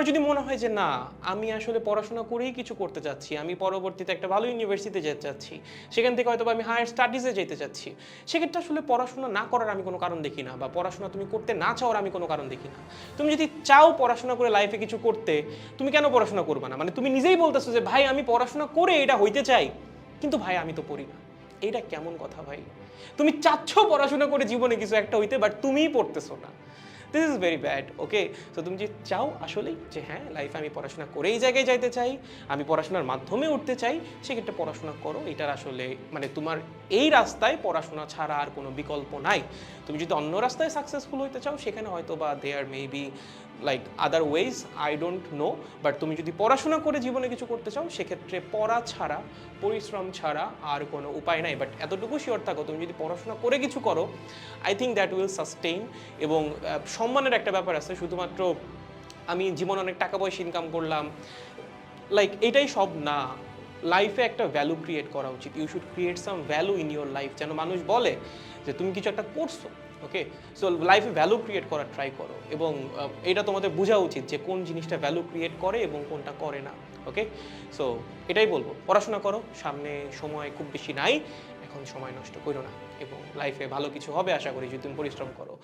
তোমার যদি মনে হয় যে না, আমি আসলে পড়াশোনা করেই কিছু করতে চাচ্ছি, আমি পরবর্তীতে একটা ভালো ইউনিভার্সিটিতে যেতে চাচ্ছি, সেখান থেকে হয়তো আমি হায়ার স্টাডিজে যেতে চাচ্ছি, সেক্ষেত্রে আসলে পড়াশোনা না করার আমি কোনো কারণ দেখি না, বা পড়াশোনা তুমি করতে না চাওয়ার আমি কোনো কারণ দেখি না। তুমি যদি চাও পড়াশোনা করে লাইফে কিছু করতে, তুমি কেন পড়াশোনা করবে না? মানে তুমি নিজেই বলতেছো যে, ভাই, আমি পড়াশোনা করে এটা হইতে চাই, কিন্তু ভাই, আমি তো পড়ি না। এইটা কেমন কথা ভাই? তুমি চাচ্ছ পড়াশোনা করে জীবনে কিছু একটা হইতে বাট তুমিই পড়তেছো না। This is very bad okay তো তুমি যে চাও আসলেই যে হ্যাঁ লাইফে আমি পড়াশোনা করে এই জায়গায় যাইতে চাই, আমি পড়াশোনার মাধ্যমে উঠতে চাই, সেক্ষেত্রে পড়াশোনা করো। এটার আসলে মানে তোমার এই রাস্তায় পড়াশোনা ছাড়া আর কোনো বিকল্প নাই। তুমি যদি অন্য রাস্তায় সাকসেসফুল হইতে চাও, সেখানে হয়তো বা they are maybe like other ways I don't know but তুমি যদি পড়াশোনা করে জীবনে কিছু করতে চাও, সেক্ষেত্রে পড়া ছাড়া, পরিশ্রম ছাড়া আর কোনো উপায় নাই। বাট এতটুকু শিওর থাকো, তুমি যদি পড়াশোনা করে কিছু করো I think that will sustain এবং সম্মানের একটা ব্যাপার আছে, শুধুমাত্র আমি জীবনে অনেক টাকা পয়সা ইনকাম করলাম। লাইক এটাই সব না। লাইফে একটা ভ্যালু ক্রিয়েট করা উচিত। You should create some value in your life যেন মানুষ বলে যে, তুমি কিছু একটা করছ। ওকে সো লাইফে ভ্যালু ক্রিয়েট করার ট্রাই করো। এবং এটা তোমাদের বোঝা উচিত যে, কোন জিনিসটা ভ্যালু ক্রিয়েট করে এবং কোনটা করে না। ওকে সো এটাই বলব। পড়াশোনা করো। সামনে সময় খুব বেশি নাই। এখন সময় নষ্ট করো না। এবং লাইফে ভালো কিছু হবে আশা করি। যদি তুমি পরিশ্রম করো।